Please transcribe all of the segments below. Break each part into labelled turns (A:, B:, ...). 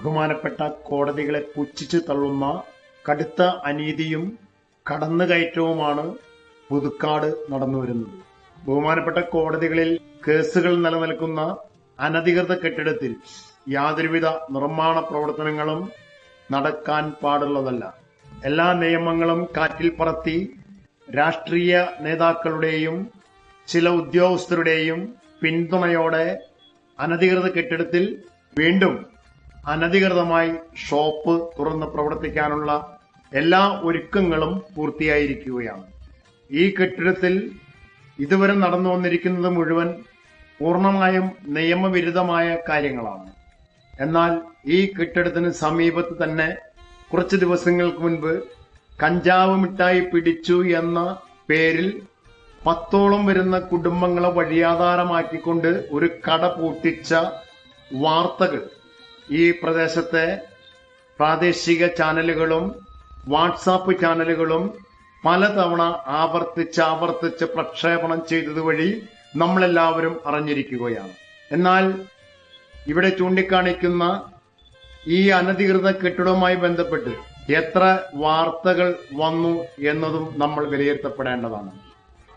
A: ബഹുമാനപ്പെട്ട കോടതികളെ പുച്ഛിച്ചു തള്ളുന്ന കടുത്ത അനീതിയും കടന്നുകയറ്റവുമാണ് പുതുക്കാട് നടന്നുവരുന്നത് ബഹുമാനപ്പെട്ട കോടതികളിൽ കേസുകൾ നിലനിൽക്കുന്ന അനധികൃത കെട്ടിടത്തിൽ യാതൊരുവിധ നിർമ്മാണ പ്രവർത്തനങ്ങളും നടക്കാൻ പാടുള്ളതല്ല. എല്ലാ നിയമങ്ങളും കാറ്റിൽ പറത്തി രാഷ്ട്രീയ നേതാക്കളുടെയും ചില ഉദ്യോഗസ്ഥരുടെയും പിന്തുണയോടെ അനധികൃത കെട്ടിടത്തിൽ വീണ്ടും അനധികൃതമായി ഷോപ്പ് തുറന്ന് പ്രവർത്തിക്കാനുള്ള എല്ലാ ഒരുക്കങ്ങളും പൂർത്തിയായിരിക്കുകയാണ്. ഈ കെട്ടിടത്തിൽ ഇതുവരെ നടന്നു വന്നിരിക്കുന്നത് മുഴുവൻ പൂർണമായും നിയമവിരുദ്ധമായ കാര്യങ്ങളാണ്. എന്നാൽ ഈ കെട്ടിടത്തിന് സമീപത്ത് തന്നെ കുറച്ച് ദിവസങ്ങൾക്ക് മുൻപ് കഞ്ചാവ് മിഠായി പിടിച്ചു എന്ന പേരിൽ പത്തോളം വരുന്ന കുടുംബങ്ങളെ വഴിയാധാരമാക്കിക്കൊണ്ട് ഒരു കട പൂട്ടിച്ച വാർത്തകൾ ഈ പ്രദേശത്തെ പ്രാദേശിക ചാനലുകളും വാട്സാപ്പ് ചാനലുകളും പലതവണ ആവർത്തിച്ച് ആവർത്തിച്ച് പ്രക്ഷേപണം ചെയ്തതുവഴി നമ്മളെല്ലാവരും അറിഞ്ഞിരിക്കുകയാണ്. എന്നാൽ ഇവിടെ ചൂണ്ടിക്കാണിക്കുന്ന ഈ അനധികൃത കെട്ടിടവുമായി ബന്ധപ്പെട്ട് എത്ര വാർത്തകൾ വന്നു എന്നതും നമ്മൾ വിലയിരുത്തപ്പെടേണ്ടതാണ്.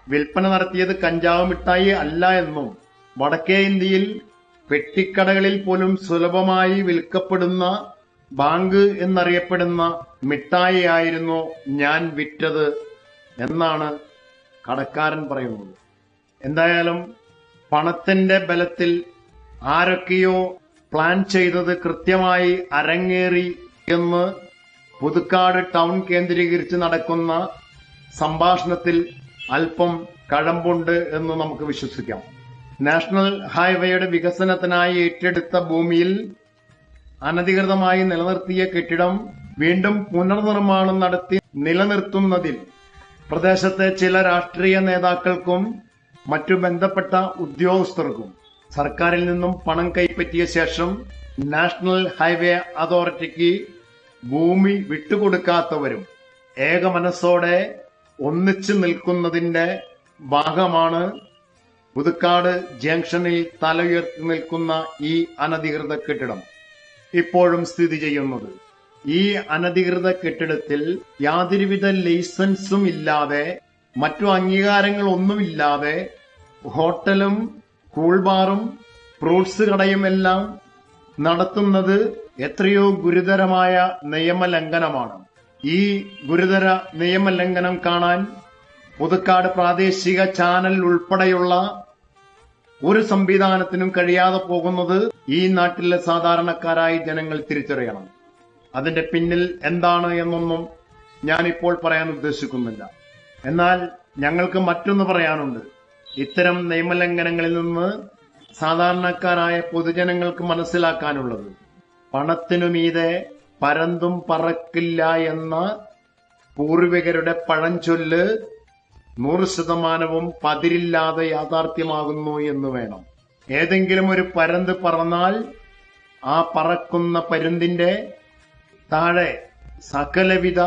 A: വിൽപ്പന നടത്തിയത് കഞ്ചാവ് മിഠായി അല്ല എന്നും വടക്കേ ഇന്ത്യയിൽ പെട്ടിക്കടകളിൽ പോലും സുലഭമായി വിൽക്കപ്പെടുന്ന ബാങ്ക് എന്നറിയപ്പെടുന്ന മിഠായി ആയിരുന്നു ഞാൻ വിറ്റത് എന്നാണ് കടക്കാരൻ പറയുന്നത്. എന്തായാലും പണത്തിന്റെ ബലത്തിൽ ആരൊക്കെയോ പ്ലാൻ ചെയ്തത് കൃത്യമായി അരങ്ങേറി എന്ന് പുതുക്കാട് ടൗൺ കേന്ദ്രീകരിച്ച് നടക്കുന്ന സംഭാഷണത്തിൽ അല്പം കഴമ്പുണ്ട് എന്ന് നമുക്ക് വിശ്വസിക്കാം. നാഷണൽ ഹൈവേയുടെ വികസനത്തിനായി ഏറ്റെടുത്ത ഭൂമിയിൽ അനധികൃതമായി നിലനിർത്തിയ കെട്ടിടം വീണ്ടും പുനർനിർമ്മാണം നടത്തി നിലനിർത്തുന്നതിൽ പ്രദേശത്തെ ചില രാഷ്ട്രീയ നേതാക്കൾക്കും മറ്റു ബന്ധപ്പെട്ട ഉദ്യോഗസ്ഥർക്കും സർക്കാരിൽ നിന്നും പണം കൈപ്പറ്റിയ ശേഷം നാഷണൽ ഹൈവേ അതോറിറ്റിക്ക് ഭൂമി വിട്ടുകൊടുക്കാത്തവരും ഏകമനസ്സോടെ ഒന്നിച്ചു നിൽക്കുന്നതിന്റെ ഭാഗമാണ് പുതുക്കാട് ജംഗ്ഷനിൽ തലയുയർത്തി നിൽക്കുന്ന ഈ അനധികൃത കെട്ടിടം ഇപ്പോഴും സ്ഥിതി ചെയ്യുന്നത്. ഈ അനധികൃത കെട്ടിടത്തിൽ യാതൊരുവിധ ലൈസൻസും ഇല്ലാതെ മറ്റു അംഗീകാരങ്ങളൊന്നുമില്ലാതെ ഹോട്ടലും കൂൾബാറും ഫ്രൂട്ട്സ് കടയുമെല്ലാം നടത്തുന്നത് എത്രയോ ഗുരുതരമായ നിയമലംഘനമാണ്. ഈ ഗുരുതര നിയമലംഘനം കാണാൻ പുതുക്കാട് പ്രാദേശിക ചാനൽ ഉൾപ്പെടെയുള്ള ഒരു സംവിധാനത്തിനും കഴിയാതെ പോകുന്നത് ഈ നാട്ടിലെ സാധാരണക്കാരായി ജനങ്ങൾ തിരിച്ചറിയണം. അതിന്റെ പിന്നിൽ എന്താണ് എന്നൊന്നും ഞാനിപ്പോൾ പറയാൻ ഉദ്ദേശിക്കുന്നില്ല. എന്നാൽ ഞങ്ങൾക്ക് മറ്റൊന്ന് പറയാനുണ്ട്. ഇത്തരം നിയമലംഘനങ്ങളിൽ നിന്ന് സാധാരണക്കാരായ പൊതുജനങ്ങൾക്ക് മനസ്സിലാക്കാനുള്ളത് പണത്തിനു മീതെ പരന്തും പറക്കില്ല എന്ന പൂർവികരുടെ പഴഞ്ചൊല്ല് നൂറ് ശതമാനവും പതിരില്ലാതെ യാഥാർത്ഥ്യമാകുന്നു എന്ന് വേണം. ഏതെങ്കിലും ഒരു പരന്ത് പറന്നാൽ ആ പറക്കുന്ന പരുന്തിന്റെ താഴെ സകലവിധ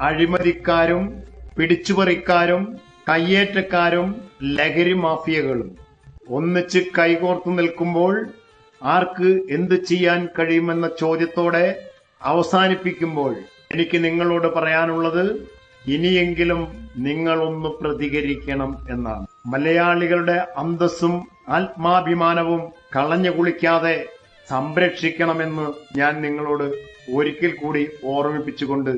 A: അഴിമതിക്കാരും പിടിച്ചുപറിക്കാരും കയ്യേറ്റക്കാരും ലഹരി മാഫിയകളും. ഒന്നിച്ച് കൈകോർത്തു നിൽക്കുമ്പോൾ ആർക്ക് എന്ത് ചെയ്യാൻ കഴിയുമെന്ന ചോദ്യത്തോടെ അവസാനിപ്പിക്കുമ്പോൾ എനിക്ക് നിങ്ങളോട് പറയാനുള്ളത് ഇനിയെങ്കിലും നിങ്ങളൊന്ന് പ്രതികരിക്കണം എന്നാണ്. മലയാളികളുടെ അന്തസ്സും ആത്മാഭിമാനവും കളഞ്ഞു കുളിക്കാതെ സംരക്ഷിക്കണമെന്ന് ഞാൻ നിങ്ങളോട് ഒരിക്കൽ കൂടി ഓർമ്മിപ്പിച്ചുകൊണ്ട്